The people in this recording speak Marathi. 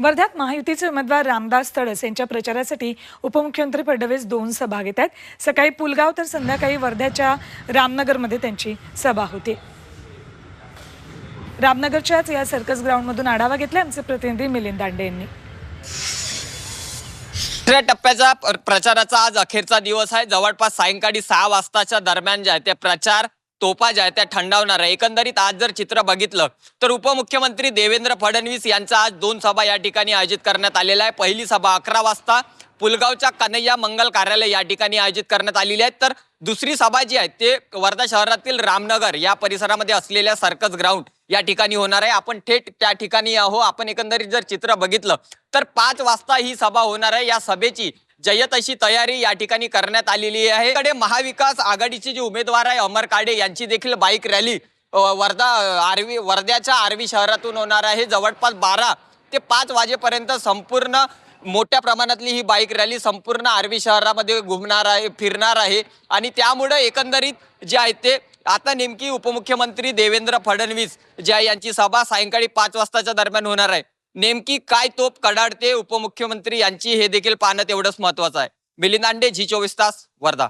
वर्ध्यात महायुतीचे उमेदवार रामदास तडस यांच्या प्रचारासाठी उपमुख्यमंत्री फडणवीस दोन सभा घेत आहेत. सकाळी पुलगाव तर संध्याकाळी वर्ध्याच्या रामनगरमध्ये त्यांची सभा होती. रामनगरच्याच या सर्कस ग्राउंडमधून आढावा घेतला आमचे प्रतिनिधी मिलिंद दांडे यांनी. दुसऱ्या टप्प्याचा प्र- प्रचाराचा आज अखेरचा दिवस आहे. जवळपास सायंकाळी सहा वाजताच्या दरम्यान जे आहे ते प्रचार तोपा ज्या आहेत त्या थंडावणार आहे एकंदरीत आज जर चित्र बघितलं तर उपमुख्यमंत्री देवेंद्र फडणवीस यांचा आज दोन सभा या ठिकाणी आयोजित करण्यात आलेला आहे पहिली सभा अकरा वाजता पुलगावच्या कन्हैया मंगल कार्यालय या ठिकाणी आयोजित करण्यात आलेली आहे. तर दुसरी सभा जी आहे ते वर्धा शहरातील रामनगर या परिसरामध्ये असलेल्या सर्कस ग्राउंड या ठिकाणी होणार आहे. आपण थेट त्या ठिकाणी आहो आपण एकंदरीत जर चित्र बघितलं तर पाच वाजता ही सभा होणार आहे. या सभेची जय्यत अशी तयारी या ठिकाणी करण्यात आलेली आहे. कडे महाविकास आघाडीचे जे उमेदवार आहे अमर काडे यांची देखील बाईक रॅली वर्धा आर्वी वर्ध्याच्या आर्वी शहरातून होणार आहे. जवळपास बारा ते पाच वाजेपर्यंत संपूर्ण मोठ्या प्रमाणातली ही बाईक रॅली संपूर्ण आर्वी शहरामध्ये घुमणार आहे फिरणार आहे. आणि त्यामुळे एकंदरीत जे आहे ते आता नेमकी उपमुख्यमंत्री देवेंद्र फडणवीस ज्या यांची सभा सायंकाळी पाच वाजताच्या दरम्यान होणार आहे. नेमकी काय तोप कडाडते उपमुख्यमंत्री यांची हे देखील पाहणं तेवढंच महत्वाचं आहे. मिलिंद झी चोवीस तास वर्धा.